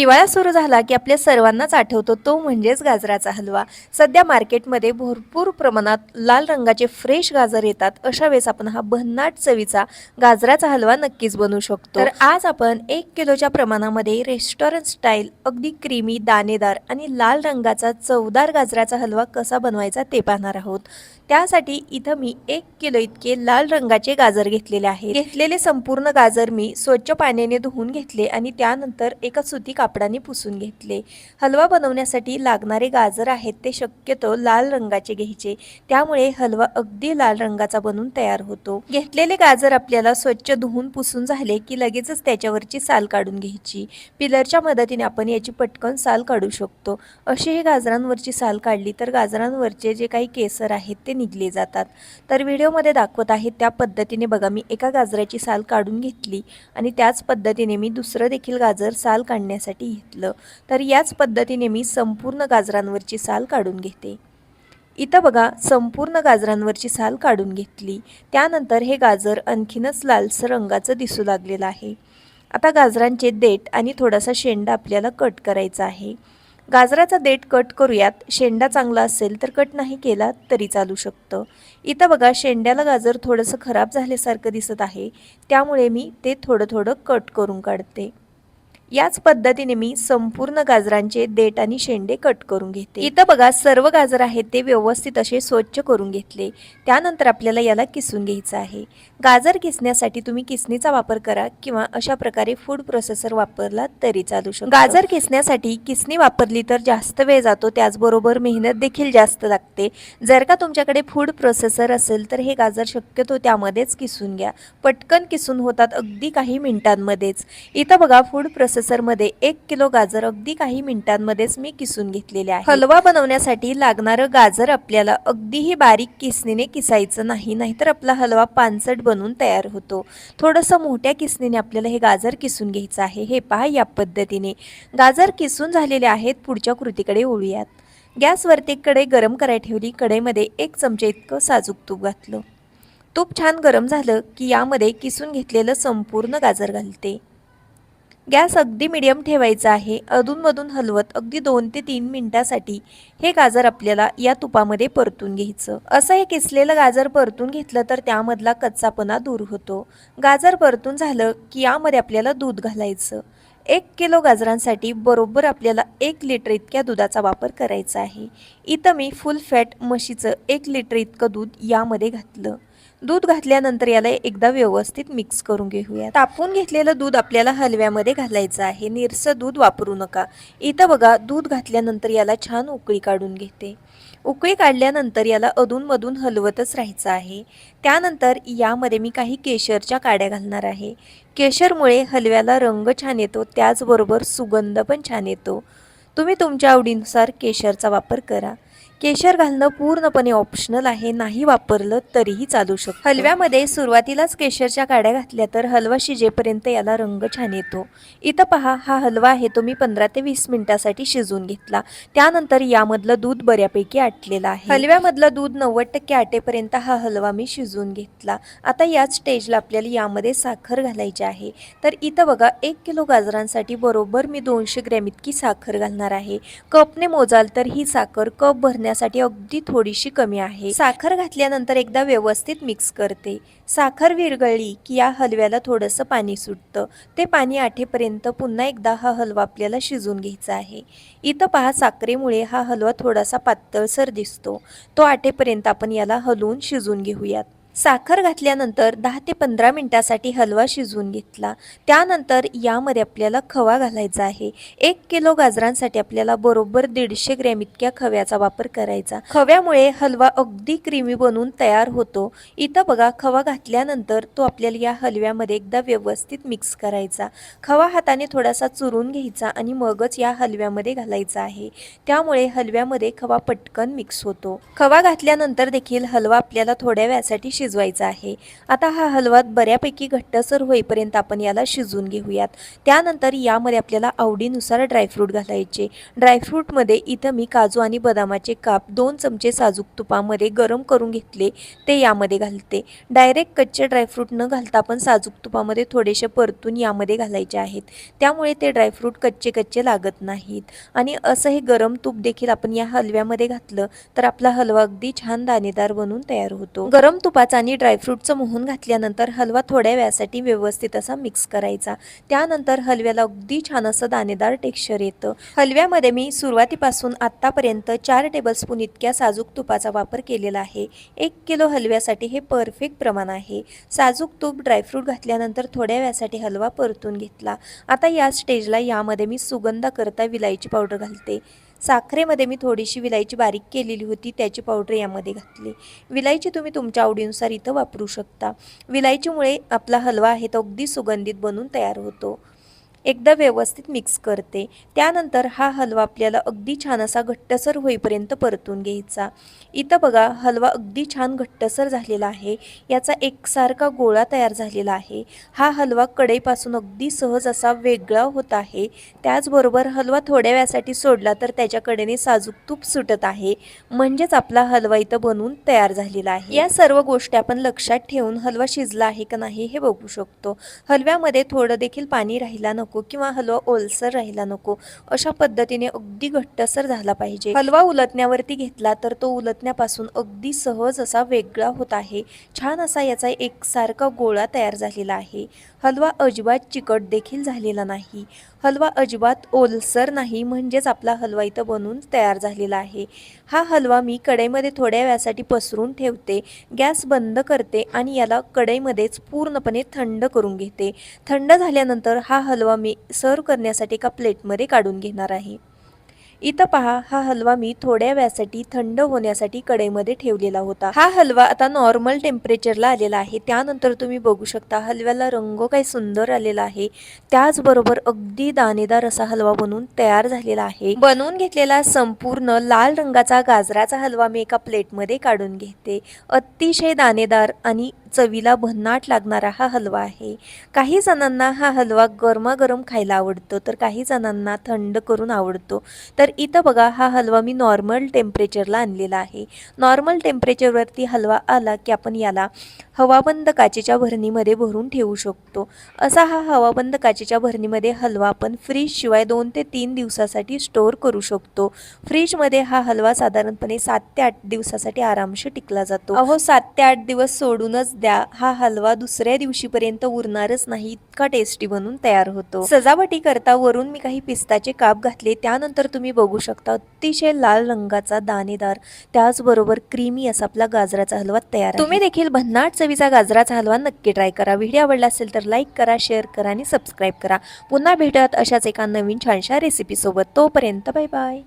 हिवाळा सुरू झाला की आपल्या सर्वांनाच आठवतो तो म्हणजेच गाजराचा हलवा. सध्या मार्केटमध्ये भरपूर प्रमाणात लाल रंगाचे फ्रेश गाजर येतात. अशा वेळेस आपण हा भन्नाट चवीचा गाजराचा हलवा नक्कीच बनवू शकतो. तर आज आपण एक किलोच्या प्रमाणामध्ये रेस्टॉरंट स्टाईल अगदी क्रीमी दाणेदार आणि लाल रंगाचा चवदार गाजराचा हलवा कसा बनवायचा ते पाहणार आहोत. त्यासाठी इथं मी एक किलो इतके लाल रंगाचे गाजर घेतलेले आहे घेतलेले संपूर्ण गाजर मी स्वच्छ पाण्याने धुवून घेतले आणि त्यानंतर एका सुती कापडाने पुसून घेतले. हलवा बनवण्यासाठी लागणारे गाजर आहेत ते शक्यतो लाल रंगाचे घ्यायचे. त्यामुळे हलवा अगदी लाल रंगाचा बनून तयार होतो. घेतलेले गाजर आपल्याला स्वच्छ धुवून पुसून झाले की लगेचच त्याच्यावरची साल काढून घ्यायची. पिलरच्या मदतीने आपण याची पटकन साल काढू शकतो. अशी हे गाजरांवरची साल काढली तर गाजरांवरचे जे काही केसर आहेत ते निघले जातात. तर व्हिडिओमध्ये दाखवत आहेत त्या पद्धतीने बघा मी एका गाजराची साल काढून घेतली आणि त्याच पद्धतीने मी दुसरं देखील गाजर साल काढण्यासाठी घेतलं तर याच पद्धतीने मी संपूर्ण गाजरांवरची साल काढून घेते. इथं बघा संपूर्ण गाजरांवरची साल काढून घेतली. त्यानंतर हे गाजर आणखीनच लालसर रंगाचं दिसू लागलेलं आहे. आता गाजरांचे देठ आणि थोडासा शेंडा आपल्याला कट करायचा आहे. गाजराचा देठ कट करूयात. शेंडा चांगला असेल तर कट नाही केला तरी चालू शकतं. इथं बघा शेंड्याला गाजर थोडंसं खराब झाल्यासारखं दिसत आहे. त्यामुळे मी ते थोडं थोडं कट करून काढते. याच पद्धतीने मी संपूर्ण गाजरांचे देठ आणि शेंडे कट करून घेते. इथं बघा सर्व गाजर आहेत ते व्यवस्थित असे स्वच्छ करून घेतले. त्यानंतर आपल्याला याला किसून घ्यायचं आहे. गाजर किसण्यासाठी तुम्ही किसणीचा वापर करा किंवा अशा प्रकारे फूड प्रोसेसर वापरला तरी चालू शकतो. गाजर किसण्यासाठी किसणी वापरली तर जास्त वेळ जातो त्याचबरोबर मेहनत देखील जास्त लागते. जर का तुमच्याकडे फूड प्रोसेसर असेल तर हे गाजर शक्यतो त्यामध्येच किसून घ्या. पटकन किसून होतात अगदी काही मिनिटांमध्येच. इथं बघा फूड प्रोसेसरमध्ये एक किलो गाजर अगदी काही मिनिटांमध्येच मी किसून घेतलेले आहे. हलवा बनवण्यासाठी लागणारं गाजर आपल्याला अगदीही बारीक किसणीने किसायचं नाही नाहीतर आपला हलवा पानसट बनून तयार होतो. थोडंसं मोठ्या किसणीने आपल्याला हे गाजर किसून घ्यायचं आहे. हे पहा या पद्धतीने. गाजर किसून झालेले आहेत. पुढच्या कृतीकडे ओळूयात गॅसवरती कढई गरम करायला ठेवली. कढईमध्ये एक चमचे इतकं साजूक तूप घातलं. तूप छान गरम झालं की यामध्ये किसून घेतलेलं संपूर्ण गाजर घालते. गॅस अगदी मिडियम ठेवायचा आहे. अधूनमधून हलवत अगदी दोन ते तीन मिनटासाठी हे गाजर आपल्याला या तुपामध्ये परतून घ्यायचं. असं हे किसलेलं गाजर परतून घेतलं तर त्यामधला कच्चापणा दूर होतो. गाजर परतून झालं की यामध्ये आपल्याला दूध घालायचं. एक किलो गाजरांसाठी बरोबर आपल्याला एक लिटर इतक्या दुधाचा वापर करायचा आहे. इथं मी फुल फॅट म्हशीचं एक लिटर इतकं दूध यामध्ये घातलं. दूध घातल्यानंतर याला एकदा व्यवस्थित मिक्स करून घेऊया तापून घेतलेलं दूध आपल्याला हलव्यामध्ये घालायचं आहे. निरसं दूध वापरू नका. इथं बघा दूध घातल्यानंतर याला छान उकळी काढून घेते. उकळी काढल्यानंतर याला अधूनमधून हलवतच राहायचं आहे. त्यानंतर यामध्ये मी काही केशरच्या काड्या घालणार आहे. केशरमुळे हलव्याला रंग छान येतो. त्याचबरोबर सुगंध पण छान येतो. तुम्ही तुमच्या आवडीनुसार केशरचा वापर करा. केशर घालणं पूर्णपणे ऑप्शनल आहे नाही वापरलं तरीही चालू शकतं. हलव्यामध्ये सुरुवातीलाच केशरच्या काड्या घातल्या तर हलवा शिजेपर्यंत याला रंग छान येतो. इथं पहा हा हलवा आहे तो मी पंधरा ते वीस मिनिटासाठी शिजवून घेतला. त्यानंतर यामधलं दूध बऱ्यापैकी आटलेलं आहे. हलव्यामधलं दूध नव्वद टक्के आटेपर्यंत हा हलवा मी शिजवून घेतला. आता याच स्टेजला आपल्याला यामध्ये साखर घालायची आहे. तर इथं बघा एक किलो गाजरांसाठी बरोबर मी दोनशे ग्रॅम इतकी साखर घालणार आहे. कपने मोजाल तर ही साखर कप भरण्यासाठी अगदी थोडीशी कमी आहे. साखर घातल्यानंतर एकदा व्यवस्थित मिक्स करते. साखर विरघळली की या हलव्याला थोडंसं पाणी सुटतं. ते पाणी आठेपर्यंत पुन्हा एकदा हा हलवा आपल्याला शिजून घ्यायचा आहे. इथं पहा साखरेमुळे हा हलवा थोडासा पातळसर दिसतो. तो आठेपर्यंत आपण याला हलवून शिजून घेऊयात. साखर घातल्यानंतर दहा ते पंधरा मिनटासाठी हलवा शिजवून घेतला. त्यानंतर यामध्ये आपल्याला खवा घालायचा आहे. एक किलो गाजरांसाठी आपल्याला बरोबर दीडशे ग्रॅम इतक्या खव्याचा वापर करायचा. खव्यामुळे हलवा अगदी क्रीमी बनून तयार होतो. इथं बघा खवा घातल्यानंतर तो आपल्याला या हलव्यामध्ये एकदा व्यवस्थित मिक्स करायचा. खवा हाताने थोडासा चुरून घ्यायचा आणि मगच या हलव्यामध्ये घालायचा आहे. त्यामुळे हलव्यामध्ये खवा पटकन मिक्स होतो. खवा घातल्यानंतर देखील हलवा आपल्याला थोड्या वेळासाठी शिजवायचा आहे. आता हा हलवा बऱ्यापैकी घट्टसर होईपर्यंत आपण याला शिजवून घेऊयात. त्यानंतर यामध्ये आपल्याला आवडीनुसार ड्रायफ्रूट घालायचे. ड्रायफ्रूटमध्ये इथं मी काजू आणि बदामाचे काप दोन चमचे साजूक तुपामध्ये गरम करून घेतले ते यामध्ये घालते. डायरेक्ट कच्चे ड्रायफ्रूट न घालता आपण साजूक तुपामध्ये थोडेसे परतून यामध्ये घालायचे आहेत. त्यामुळे ते ड्रायफ्रूट कच्चे कच्चे लागत नाहीत. आणि असं हे गरम तूप देखील आपण या हलव्यामध्ये घातलं तर आपला हलवा अगदी छान दाणेदार बनून तयार होतो. गरम तुपात तुपाचा आणि ड्रायफ्रूटचं मोहून घातल्यानंतर हलवा थोड्या वेळासाठी व्यवस्थित असा मिक्स करायचा. त्यानंतर हलव्याला अगदी छान असं दाणेदार टेक्स्चर येतं. हलव्यामध्ये मी सुरुवातीपासून आत्तापर्यंत चार टेबलस्पून इतक्या साजूक तुपाचा वापर केलेला आहे. एक किलो हलव्यासाठी हे परफेक्ट प्रमाण आहे. साजूक तूप ड्रायफ्रूट घातल्यानंतर थोड्या वेळासाठी हलवा परतून घेतला. आता या स्टेजला यामध्ये मी सुगंधाकरता विलायची पावडर घालते. साखरेमध्ये मी थोडीशी विलायची बारीक केलेली होती त्याची पावडर यामध्ये घातली. विलायची तुम्ही तुमच्या आवडीनुसार इथं वापरू शकता. विलायचीमुळे आपला हलवा आहे तो अगदी सुगंधित बनून तयार होतो. एकदा व्यवस्थित मिक्स करते. त्यानंतर हा हलवा आपल्याला अगदी छान असा घट्टसर होईपर्यंत परतून घ्यायचा. इथं बघा हलवा अगदी छान घट्टसर झालेला आहे. याचा एकसारखा गोळा तयार झालेला आहे. हा हलवा कढईपासून अगदी सहज असा वेगळा होत आहे. त्याचबरोबर हलवा थोड्या वेळासाठी सोडला तर त्याच्या कडेने साजूक तूप सुटत आहे. म्हणजेच आपला हलवा इथं बनवून तयार झालेला आहे. या सर्व गोष्टी आपण लक्षात ठेवून हलवा शिजला आहे का नाही हे बघू शकतो. हलव्यामध्ये थोडं देखील पाणी राहिला नको नको किंवा हलवा ओलसर राहिला नको अशा पद्धतीने अगदी घट्टसर झाला पाहिजे. हलवा उलटण्यावरती घेतला तर तो उलटण्यापासून अगदी सहज असा वेगळा होत आहे. छान असा याचा एकसारखा गोळा तयार झालेला आहे. हलवा अजिबात चिकट देखील झालेला नाही. हलवा अजिबात ओलसर नाही म्हणजेच आपला हलवा इथं बनून तयार झालेला आहे. हा हलवा मी कढईमध्ये थोड्या वेळासाठी पसरून ठेवते गॅस बंद करते आणि याला कढईमध्येच पूर्णपणे थंड करून घेते. थंड झाल्यानंतर हा हलवा मी सर्व करण्यासाठी एका प्लेटमध्ये काढून घेणार आहे. इथं पहा हा हलवा मी थोड्या वेळासाठी थंड होण्यासाठी कढईमध्ये ठेवलेला होता. हा हलवा आता नॉर्मल टेम्परेचरला आलेला आहे. त्यानंतर तुम्ही बघू शकता हलव्याला रंग काय सुंदर आलेला आहे. त्याचबरोबर अगदी दाणेदार असा हलवा बनवून तयार झालेला आहे. बनवून घेतलेला संपूर्ण लाल रंगाचा गाजराचा हलवा मी एका प्लेटमध्ये काढून घेते. अतिशय दाणेदार आणि चवीला भन्नाट लागणारा हा हलवा आहे. काही जणांना हा हलवा गरमागरम खायला आवडतो तर काही जणांना थंड करून आवडतो. तर इथं बघा हा हलवा मी नॉर्मल टेम्परेचरला आणलेला आहे. नॉर्मल टेम्परेचरवरती हलवा आला की आपण याला हवाबंद काचेच्या भरणीमध्ये भरून ठेवू शकतो. असा हा हवाबंद काचेच्या भरणीमध्ये हलवा आपण फ्रीजशिवाय दोन ते तीन दिवसासाठी स्टोअर करू शकतो. फ्रीजमध्ये हा हलवा साधारणपणे सात ते आठ दिवसासाठी आरामशी टिकला जातो. अहो सात ते आठ दिवस सोडूनच द्या हा हलवा दुसऱ्या दिवशीपर्यंत उरणारच नाही इतका टेस्टी बनून तयार होतो. सजावटी करता वरून मी काही पिस्ताचे काप घातले त्यानंतर तुम्ही बघू शकता अतिशय लाल रंगाचा दाणेदार त्याचबरोबर क्रीमी असा आपला गाजराचा हलवा तयार तुम्ही देखील भन्नाट चवीचा गाजराचा हलवा नक्की ट्राय करा. व्हिडिओ आवडला असेल तर लाईक करा शेअर करा आणि सबस्क्राईब करा. पुन्हा भेटत अशाच एका नवीन छानशा रेसिपीसोबत तोपर्यंत बाय बाय